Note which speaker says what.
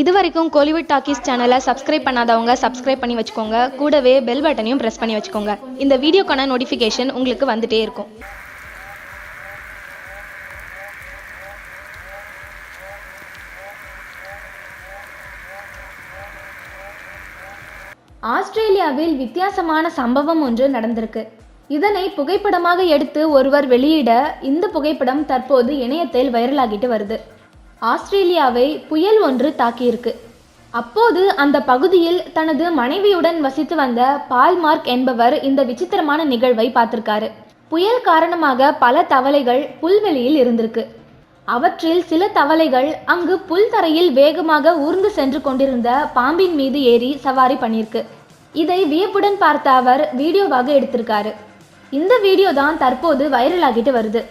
Speaker 1: இது வரைக்கும் கோலிவுட் டாக்கீஸ் சேனலை சப்ஸ்கிரைப் பண்ணாதவங்க சப்ஸ்கிரைப் பண்ணி வச்சுக்கோங்க. கூடவே பெல் பட்டனையும் ப்ரெஸ் பண்ணி வச்சுக்கோங்க. இந்த வீடியோக்கான நோட்டிஃபிகேஷன் உங்களுக்கு வந்துட்டே இருக்கும். ஆஸ்திரேலியாவில் வித்தியாசமான சம்பவம் ஒன்று நடந்திருக்கு. இதனை புகைப்படமாக எடுத்து ஒருவர் வெளியிட இந்த புகைப்படம் தற்போது இணையத்தில் வைரலாகிட்டு வருது. ஆஸ்திரேலியாவை புயல் ஒன்று தாக்கியிருக்கு. அப்போது அந்த பகுதியில் தனது மனைவியுடன் வசித்து வந்த பால்மார்க் என்பவர் இந்த விசித்திரமான நிகழ்வை பார்த்திருக்காரு. புயல் காரணமாக பல தவளைகள் புல்வெளியில் இருந்திருக்கு. அவற்றில் சில தவளைகள் அங்கு புல் தரையில் வேகமாக ஊர்ந்து சென்று கொண்டிருந்த பாம்பின் மீது ஏறி சவாரி பண்ணியிருக்கு. இதை வியப்புடன் பார்த்த அவர் வீடியோவாக எடுத்திருக்காரு. இந்த வீடியோ தான் தற்போது வைரலாகிட்டு வருது.